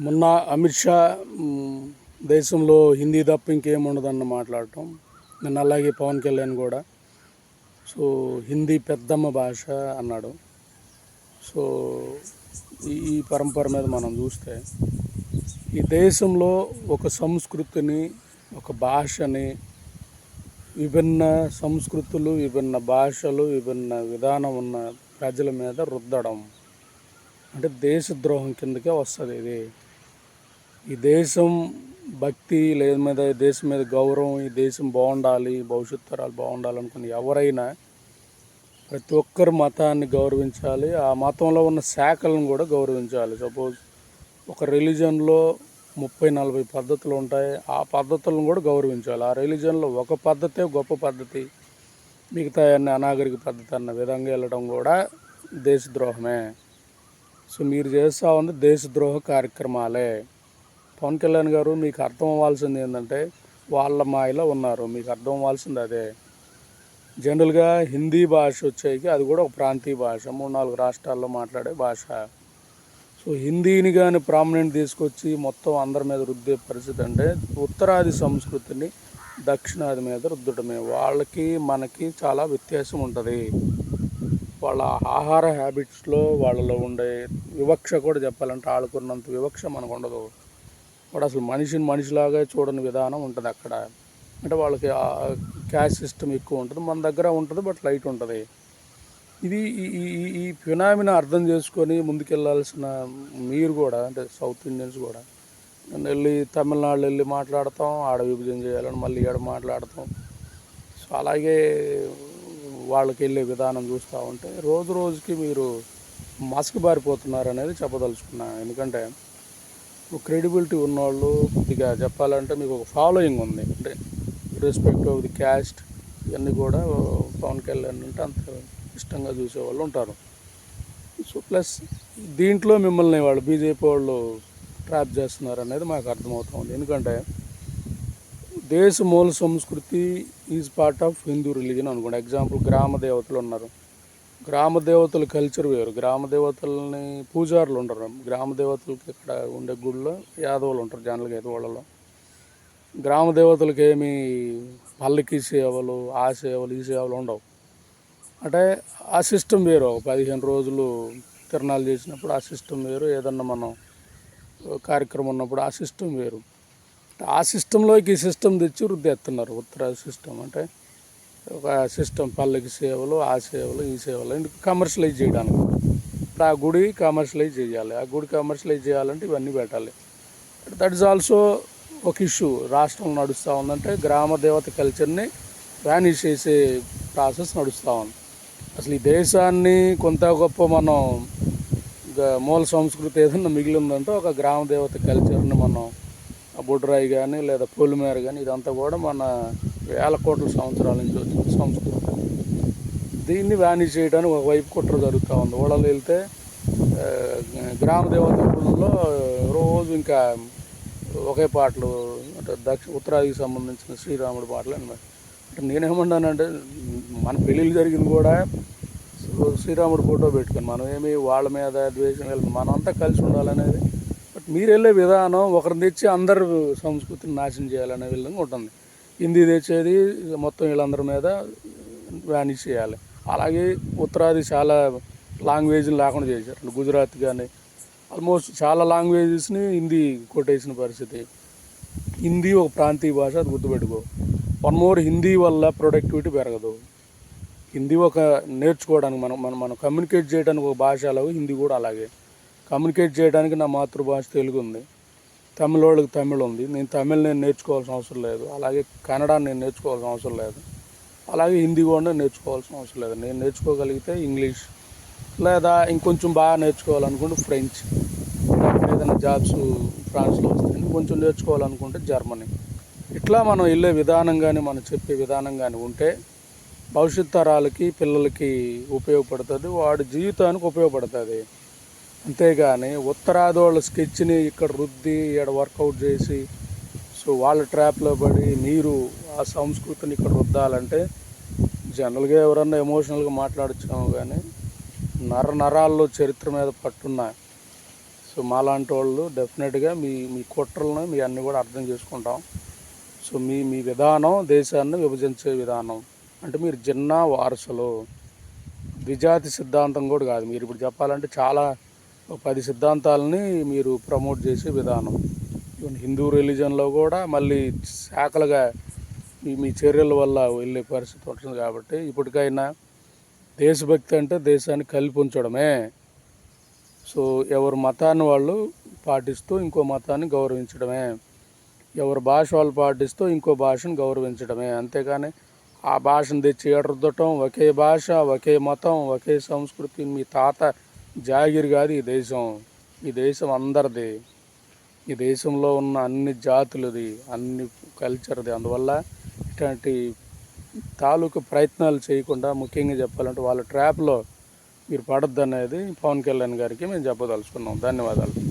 మొన్న అమిత్ షా దేశంలో హిందీ తప్ప ఇంకేముండదన్న మాట్లాడటం. నిన్న అలాగే పవన్ కళ్యాణ్ కూడా. సో హిందీ పెద్దమ్మ భాష అన్నాడు. సో ఈ ఈ పరంపర మీద మనం చూస్తే ఈ దేశంలో ఒక సంస్కృతిని ఒక భాషని విభిన్న సంస్కృతులు విభిన్న భాషలు విభిన్న విధానం ఉన్న ప్రజల మీద రుద్దడం. అంటే దేశద్రోహం కిందకే వస్తుంది ఇది. ఈ దేశం భక్తి లేదా మీద దేశం మీద గౌరవం ఈ దేశం బాగుండాలి భవిష్యత్ తరాలు బాగుండాలి అనుకుని ఎవరైనా ప్రతి ఒక్కరు మతాన్ని గౌరవించాలి. ఆ మతంలో ఉన్న శాఖలను కూడా గౌరవించాలి. సపోజ్ ఒక రిలీజన్లో ముప్పై నలభై పద్ధతులు ఉంటాయి. ఆ పద్ధతులను కూడా గౌరవించాలి. ఆ రిలీజన్లో ఒక పద్ధతే గొప్ప పద్ధతి. మిగతా అన్ని అనాగరిక పద్ధతి అన్న విధంగా వెళ్ళడం కూడా దేశద్రోహమే. సో మీరు చేస్తూ ఉంది దేశద్రోహ కార్యక్రమాలే. పవన్ కళ్యాణ్ గారు మీకు అర్థం అవ్వాల్సింది ఏంటంటే వాళ్ళ మాయలో ఉన్నారు. మీకు అర్థం అవ్వాల్సింది అదే. జనరల్గా హిందీ భాష వచ్చేకి అది కూడా ఒక ప్రాంతీయ భాష. మూడు నాలుగు రాష్ట్రాల్లో మాట్లాడే భాష. సో హిందీని కానీ ప్రామినెంట్ తీసుకొచ్చి మొత్తం అందరి మీద రుద్దే పరిస్థితి అంటే ఉత్తరాది సంస్కృతిని దక్షిణాది మీద రుద్దడమే. వాళ్ళకి మనకి చాలా వ్యత్యాసం ఉంటుంది. వాళ్ళ ఆహార హ్యాబిట్స్లో వాళ్ళలో ఉండే వివక్ష కూడా చెప్పాలంటే ఆడుకున్నంత వివక్ష మనకు ఉండదు. వాడు అసలు మనిషిని మనిషిలాగా చూడని విధానం ఉంటుంది అక్కడ. అంటే వాళ్ళకి క్యాష్ సిస్టమ్ ఎక్కువ ఉంటుంది. మన దగ్గర ఉంటుంది బట్ లైట్ ఉంటుంది. ఇది ఈ ఈ- ఈ- ఈ అర్థం చేసుకొని ముందుకెళ్ళాల్సిన మీరు కూడా అంటే సౌత్ ఇండియన్స్ కూడా నేను వెళ్ళి తమిళనాడు వెళ్ళి మాట్లాడతాం ఆడ విభజన చేయాలని మళ్ళీ ఆడ మాట్లాడతాం. సో అలాగే వాళ్ళకి వెళ్ళే విధానం చూస్తూ ఉంటే రోజు రోజుకి మీరు మస్క్ బారిపోతున్నారు అనేది చెప్పదలుచుకున్నాను ఎందుకంటే క్రెడిబిలిటీ ఉన్నవాళ్ళు కొద్దిగా చెప్పాలంటే మీకు ఒక ఫాలోయింగ్ ఉంది. అంటే రెస్పెక్ట్ ఆఫ్ ది క్యాస్ట్ ఇవన్నీ కూడా పవన్ కళ్యాణ్ అంటే అంత ఇష్టంగా చూసేవాళ్ళు ఉంటారు. సో ప్లస్ దీంట్లో మిమ్మల్ని వాళ్ళు బీజేపీ వాళ్ళు ట్రాప్ చేస్తున్నారు అనేది మాకు అర్థమవుతుంది. ఎందుకంటే దేశ మూల సంస్కృతి is part of Hindu religion అనుకోండి. ఎగ్జాంపుల్ గ్రామ దేవతలు ఉన్నారు. గ్రామ దేవతల కల్చర్ వేరు. గ్రామ దేవతలని పూజారులు ఉండరు. గ్రామ దేవతలకి ఇక్కడ ఉండే గుడిలో యాదవులు ఉంటారు జనరల్గా అయితే వాళ్ళలో. గ్రామ దేవతలకి ఏమి పల్లకి సేవలు ఆ సేవలు ఈ సేవలు ఉండవు. అంటే ఆ సిస్టమ్ వేరు. పదిహేను రోజులు తిరణాలు చేసినప్పుడు ఆ సిస్టమ్ వేరు. ఏదన్నా మనం కార్యక్రమం ఉన్నప్పుడు ఆ సిస్టమ్ వేరు. ఆ సిస్టంలోకి ఈ సిస్టమ్ తెచ్చి వృద్ధి ఉత్తర సిస్టమ్ అంటే ఒక సిస్టమ్ పల్లకి సేవలు ఆ సేవలు ఈ సేవలు ఎందుకు కమర్షియలైజ్ చేయడానికి. ఇప్పుడు ఆ గుడి కమర్షియలైజ్ చేయాలి. ఆ గుడి కమర్షియలైజ్ చేయాలంటే ఇవన్నీ పెట్టాలి. దట్ ఈస్ ఆల్సో ఒక ఇష్యూ రాష్ట్రం నడుస్తూ ఉందంటే గ్రామ దేవత కల్చర్ని వ్యానిష్ చేసే ప్రాసెస్ నడుస్తూ ఉంది. అసలు ఈ దేశాన్ని కొంత గొప్ప మనం గ- మూల సంస్కృతి ఏదన్నా మిగిలిందంటే ఒక గ్రామ దేవత కల్చర్ని మనం బుడ్రాయి కానీ లేదా పొలిమేర కానీ ఇదంతా కూడా మన వేల కోట్ల సంవత్సరాల నుంచి వచ్చిన సంస్కృతి. దీన్ని వ్యానిష్ చేయడానికి ఒకవైపు కుట్ర జరుగుతూ ఉంది. ఓడలు వెళ్తే గ్రామ దేవత గుళ్ళలో రోజు ఇంకా ఒకే పాటలు అంటే దక్షిణ ఉత్తరాదికి సంబంధించిన శ్రీరాముడి పాటలు అన్నమాట అంటే నేనేమన్నానంటే మన పెళ్ళిళ్ళు జరిగింది కూడా శ్రీరాముడు ఫోటో పెట్టుకొని మనం ఏమి వాళ్ళ మీద ద్వేషం వెళ్ళి మనం కలిసి ఉండాలనేది. బట్ మీరు వెళ్ళే విధానం ఒకరిని తెచ్చి అందరు సంస్కృతిని నాశనం చేయాలనే విధంగా ఉంటుంది. హిందీ తెచ్చేది మొత్తం వీళ్ళందరి మీద వ్యానిష్ చేయాలి. అలాగే ఉత్తరాది చాలా లాంగ్వేజ్ని లేకుండా చేశారు. గుజరాత్ కానీ ఆల్మోస్ట్ చాలా లాంగ్వేజెస్ని హిందీ కొట్టేసిన పరిస్థితి. హిందీ ఒక ప్రాంతీయ భాష అది గుర్తుపెట్టుకో. వన్ మోర్ హిందీ వల్ల ప్రొడక్టివిటీ పెరగదు. హిందీ ఒక నేర్చుకోవడానికి మనం మనం మనం కమ్యూనికేట్ చేయడానికి ఒక భాష అలాగే హిందీ కూడా అలాగే. కమ్యూనికేట్ చేయడానికి నా మాతృభాష తెలుగు ఉంది తమిళ వాళ్ళకి తమిళ్ ఉంది. నేను తమిళ్ నేను నేర్చుకోవాల్సిన అవసరం లేదు. అలాగే కన్నడ నేను నేర్చుకోవాల్సిన అవసరం లేదు. అలాగే హిందీ కూడా నేర్చుకోవాల్సిన అవసరం లేదు. నేను నేర్చుకోగలిగితే ఇంగ్లీష్ లేదా ఇంకొంచెం బాగా నేర్చుకోవాలనుకుంటే ఫ్రెంచ్ లేకపోతే ఏదైనా జాబ్స్ ఫ్రాన్స్లో వస్తాయి కొంచెం నేర్చుకోవాలనుకుంటే జర్మనీ. ఇట్లా మనం వెళ్ళే విధానం కానీ మనం చెప్పే విధానం కానీ ఉంటే భవిష్యత్ తరాలకి పిల్లలకి ఉపయోగపడుతుంది. వాడి జీవితానికి ఉపయోగపడుతుంది. అంతేగాని ఉత్తరాది వాళ్ళ స్కెచ్ని ఇక్కడ రుద్ది ఇక్కడ వర్కౌట్ చేసి సో వాళ్ళ ట్రాప్లో పడి మీరు ఆ సంస్కృతిని ఇక్కడ రుద్దాలంటే జనరల్గా ఎవరన్నా ఎమోషనల్గా మాట్లాడచ్చాము కానీ నర నరాల్లో చరిత్ర మీద పట్టున్న సో మాలాంటి వాళ్ళు డెఫినెట్గా మీ మీ కుట్రలను మీ అన్ని కూడా అర్థం చేసుకుంటాం. సో మీ మీ విధానం దేశాన్ని విభజించే విధానం. అంటే మీరు జిన్నా వారసులు. ద్విజాతి సిద్ధాంతం కూడా కాదు. మీరు ఇప్పుడు చెప్పాలంటే చాలా పది సిద్ధాంతాలని మీరు ప్రమోట్ చేసే విధానం. ఈవెన్ హిందూ రిలీజన్లో కూడా మళ్ళీ శాఖలుగా మీ మీ చర్యల వల్ల వెళ్ళే పరిస్థితి ఉంటుంది కాబట్టి ఇప్పటికైనా దేశభక్తి అంటే దేశాన్ని కలిపి ఉంచడమే. సో ఎవరి మతాన్ని వాళ్ళు పాటిస్తూ ఇంకో మతాన్ని గౌరవించడమే. ఎవరి భాష వాళ్ళు పాటిస్తూ ఇంకో భాషను గౌరవించడమే. అంతేగాని ఆ భాషను తెచ్చి ఎడరుద్దటం ఒకే భాష ఒకే మతం ఒకే సంస్కృతి మీ తాత జాగిరి కాదు ఈ దేశం. ఈ దేశం అందరిది. ఈ దేశంలో ఉన్న అన్ని జాతులది అన్ని కల్చర్ది అందువల్ల ఇట్లాంటి తాలూకు ప్రయత్నాలు చేయకుండా ముఖ్యంగా చెప్పాలంటే వాళ్ళ ట్రాప్లో మీరు పడద్దు అనేది పవన్ కళ్యాణ్ గారికి మేము చెప్పదలుచుకున్నాం. ధన్యవాదాలు.